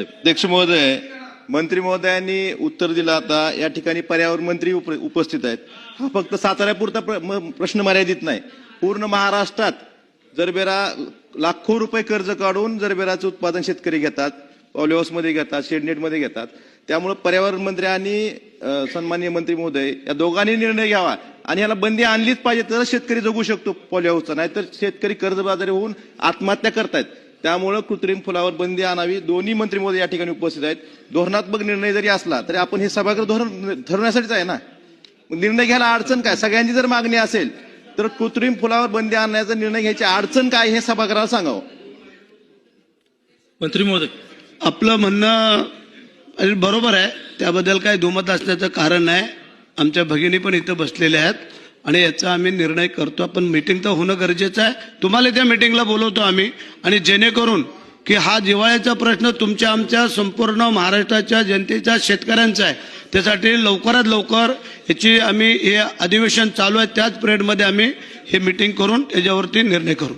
अध्यक्ष महोदय मंत्री महोदयांनी उत्तर दिलं आता. या ठिकाणी पर्यावरण मंत्री उपस्थित आहेत. हा फक्त साताऱ्यापुरता प्रश्न मर्यादित नाही. पूर्ण महाराष्ट्रात जरबेरा लाखो रुपये कर्ज काढून जरबेराचं उत्पादन शेतकरी घेतात पॉलिहाऊसमध्ये घेतात शेडनेटमध्ये घेतात. त्यामुळे पर्यावरण मंत्री आणि सन्माननीय मंत्री महोदय या दोघांनी निर्णय घ्यावा. आणि याला बंदी आणलीच पाहिजे तर शेतकरी जगू शकतो पॉलिहाऊसचा नाहीतर शेतकरी कर्जबाजारी होऊन आत्महत्या करतायत. त्यामुळं कृत्रिम फुलावर बंदी आणावी. दोन्ही मंत्री महोदय या ठिकाणी उपस्थित आहेत. धोरणात्मक निर्णय जरी असला तरी आपण हे सभागृह धोरण ठरवण्यासाठीच आहे ना? निर्णय घ्यायला अडचण काय? सगळ्यांची जर मागणी असेल तर कृत्रिम फुलावर बंदी आणण्याचा निर्णय घ्यायची अडचण काय हे सभागृहाला सांगावं. मंत्री महोदय आपलं म्हणणं बरोबर आहे. त्याबद्दल काही दुमत असण्याचं कारण नाही. आमच्या भगिनी पण इथं बसलेल्या आहेत आणि याचा आम्ही निर्णय करतो. पण मीटिंग तर होणं गरजेचं आहे. तुम्हाला त्या मीटिंगला बोलवतो आम्ही. आणि जेणेकरून की हा जिवाळ्याचा प्रश्न तुमच्या आमच्या संपूर्ण महाराष्ट्राच्या जनतेच्या शेतकऱ्यांचा आहे. त्यासाठी लवकरात लवकर याची आम्ही हे अधिवेशन चालू आहे. त्याच पिरियडमध्ये आम्ही हे मीटिंग करून त्याच्यावरती निर्णय करू.